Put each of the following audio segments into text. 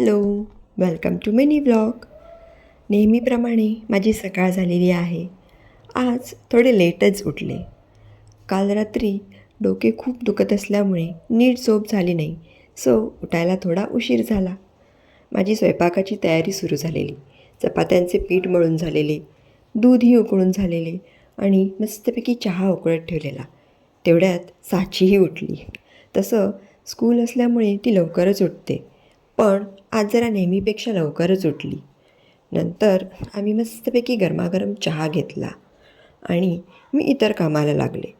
Hello welcome to mini blog नेहमीप्रमाणे माझी सकाळ झालेली आहे. आज थोडे लेटच उठले. काल रात्री डोके खूप दुखत असल्यामुळे नीट झोप झाली नाही सो उठायला थोडा उशीर झाला. माझी स्वयंपाकाची तयारी सुरू झालेली. चपात्यांचे पीठ मळून झालेले दूधही उकळून झालेले आणि मस्तपैकी चहा उकळत ठेवलेला. तेवढ्यात साचीही उठली. तसं स्कूल असल्यामुळे ती लवकरच उठते. पण आज जरा नेहमीपेक्षा लवकरच उठली. नंतर आम्ही मस्तपैकी गरमागरम चहा घेतला आणि मी इतर कामाला लागले.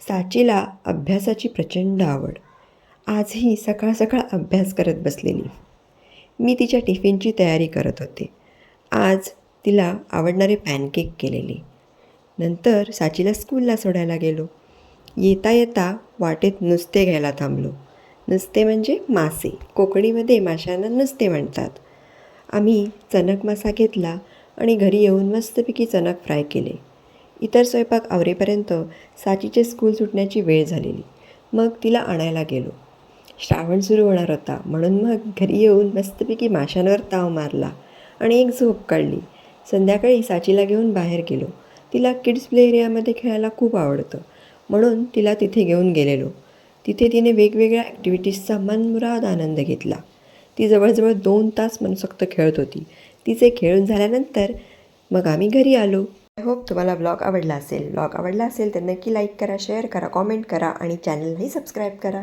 साचीला अभ्यासाची प्रचंड आवड. आजही सकाळ सकाळ अभ्यास करत बसलेली. मी तिच्या टिफिनची तयारी करत होते. आज तिला आवडणारे पॅनकेक केलेले. नंतर साचीला स्कूलला सोडायला गेलो. येता येता वाटेत नुसते घ्यायला थांबलो. नुसते म्हणजे मासे. कोकणीमध्ये माशांना नुसते म्हणतात. आम्ही चणक मासा घेतला आणि घरी येऊन मस्तपैकी चणक फ्राय केले. इतर स्वयंपाक आवरेपर्यंत साचीचे स्कूल सुटण्याची वेळ झालेली. मग तिला आणायला गेलो. श्रावण सुरू होणार होता. म्हणून मग घरी येऊन मस्तपैकी माशांवर ताव मारला आणि एक झोप काढली. संध्याकाळी साचीला घेऊन बाहेर गेलो. तिला किड्स प्ले एरियामध्ये खेळायला खूप आवडतं. म्हणून तिला तिथे घेऊन गेलेलो. तिथे तिने वेगवेगळ्या ॲक्टिव्हिटीजचा मनमुराद आनंद घेतला. ती जवळजवळ दोन तास मनसोक्त खेळत होती. तिचे खेळून झाल्यानंतर मग आम्ही घरी आलो. आय होप तुम्हाला ब्लॉग आवडला असेल. ब्लॉग आवडला असेल तर नक्की लाईक करा शेअर करा कॉमेंट करा आणि चॅनलही सबस्क्राईब करा.